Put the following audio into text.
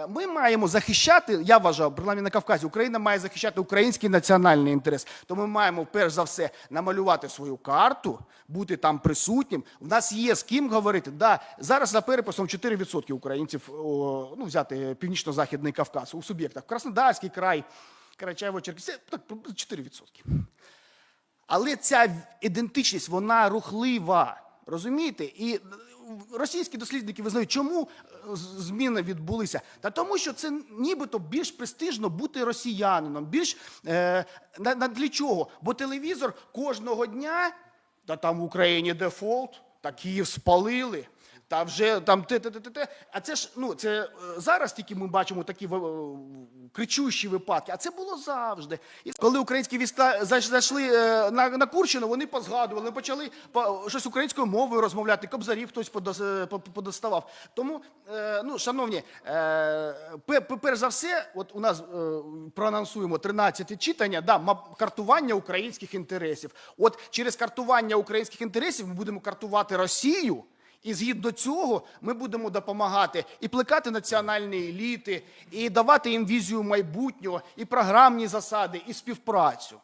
Е, Ми маємо захищати, я вважаю, принаймні на Кавказі, Україна має захищати український національний інтерес. То ми маємо перш за все намалювати свою карту, бути там присутнім. У нас є з ким говорити. Да, зараз за переписом 4% українців ну, взяти північно-західний Кавказ у суб'єктах. Краснодарський край, Карачаєво-Черківський, так, 4%. Але ця ідентичність, вона рухлива. Розумієте? І е, російські дослідники визнають, чому е, зміни відбулися? Та тому, що це нібито більш престижно бути росіянином. Більш е, на, для чого? Бо телевізор кожного дня, та там в Україні дефолт, та Київ спалили. Та вже там те, те, те, те. А це ж ну це е, зараз тільки ми бачимо такі е, кричущі випадки, а це було завжди. І коли українські війська зайш- зайшли е, на, на Курщину, вони позгадували, почали по- щось українською мовою розмовляти, кобзарів хтось подос- по- по- подоставав. Тому, ну, шановні, пе- пе- перш за все, от у нас проанонсуємо 13 читання, да, картування українських інтересів. От через картування українських інтересів ми будемо картувати Росію. І згідно цього ми будемо допомагати і плекати національні еліти, і давати їм візію майбутнього, і програмні засади, і співпрацю.